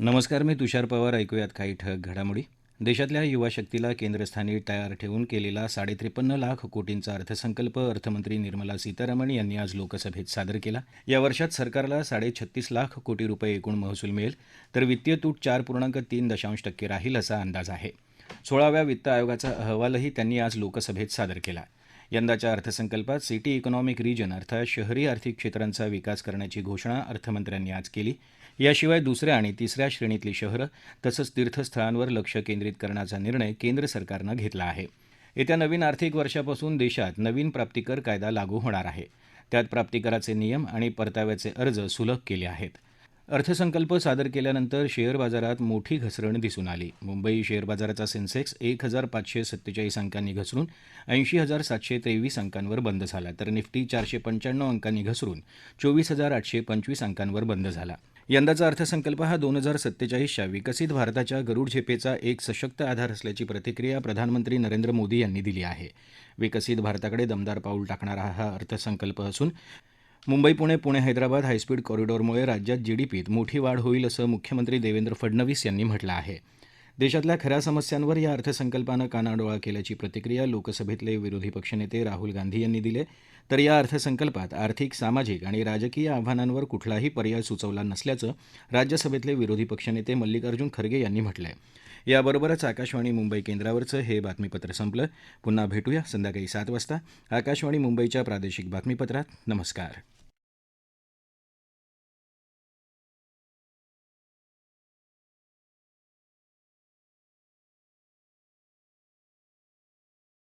नमस्कार मी तुषार पवार. ऐकूयात काही ठळक घडामोडी. देशातल्या युवा शक्तीला केंद्रस्थानी तयार ठेवून केलेला साडेत्रेपन्न लाख कोटींचा अर्थसंकल्प अर्थमंत्री निर्मला सीतारामन यांनी आज लोकसभेत सादर केला. या वर्षात सरकारला साडेछत्तीस लाख कोटी रुपये एकूण महसूल मिळेल तर वित्तीय तूट चार पूर्णांक तीन दशांश टक्के राहील असा अंदाज आहे. सोळाव्या वित्त आयोगाचा अहवालही त्यांनी आज लोकसभेत सादर केला. यंदाच्या अर्थसंकल्पात सिटी इकॉनॉमिक रिजन अर्थात शहरी आर्थिक क्षेत्रांचा विकास करण्याची घोषणा अर्थमंत्र्यांनी आज केली. याशिवाय दुसऱ्या आणि तिसऱ्या श्रेणीतली शहरं तसंच तीर्थस्थळांवर लक्ष केंद्रित करण्याचा निर्णय केंद्र सरकारनं घेतला आहे. येत्या नवीन आर्थिक वर्षापासून देशात नवीन प्राप्तिकर कायदा लागू होणार आहे. त्यात प्राप्तिकराचे नियम आणि परताव्याचे अर्ज सुलभ केले आहेत. अर्थसंकल्प सादर केल्यानंतर शेअर बाजारात मोठी घसरण दिसून आली. मुंबई शेअर बाजाराचा सेन्सेक्स एक हजार पाचशे सत्तेचाळीस अंकांनी घसरून ऐंशी हजार सातशे तेवीस अंकांवर बंद झाला तर निफ्टी चारशे पंच्याण्णव अंकांनी घसरून चोवीस हजार आठशे पंचवीस अंकांवर बंद झाला. यंदाचा अर्थसंकल्प हा दोन हजार सत्तेचाळीसच्या विकसित भारताच्या गरुड झेपेचा एक सशक्त आधार असल्याची प्रतिक्रिया प्रधानमंत्री नरेंद्र मोदी यांनी दिली आहे. विकसित भारताकडे दमदार पाऊल टाकणारा हा अर्थसंकल्प असून मुंबई पुणे पुणे हैदराबाद हायस्पीड कॉरिडॉरमुळे राज्यात जीडीपीत मोठी वाढ होईल असं मुख्यमंत्री देवेंद्र फडणवीस यांनी म्हटलं आहे. देशातल्या खऱ्या समस्यांवर या अर्थसंकल्पानं कानाडोळा केल्याची प्रतिक्रिया लोकसभेतले विरोधी पक्षनेते राहुल गांधी यांनी दिली तर या अर्थसंकल्पात आर्थिक सामाजिक आणि राजकीय आव्हानांवर कुठलाही पर्याय सुचवला नसल्याचं राज्यसभेतले विरोधी पक्षनेते मल्लिकार्जुन खरगे यांनी म्हटलं आहे याबरोबरच आकाशवाणी मुंबई केंद्रावरचं हे बातमीपत्र संपलं. पुन्हा भेटूया संध्याकाळी सात वाजता. आकाशवाणी मुंबईच्या प्रादेशिक बातमीपत्रात. नमस्कार.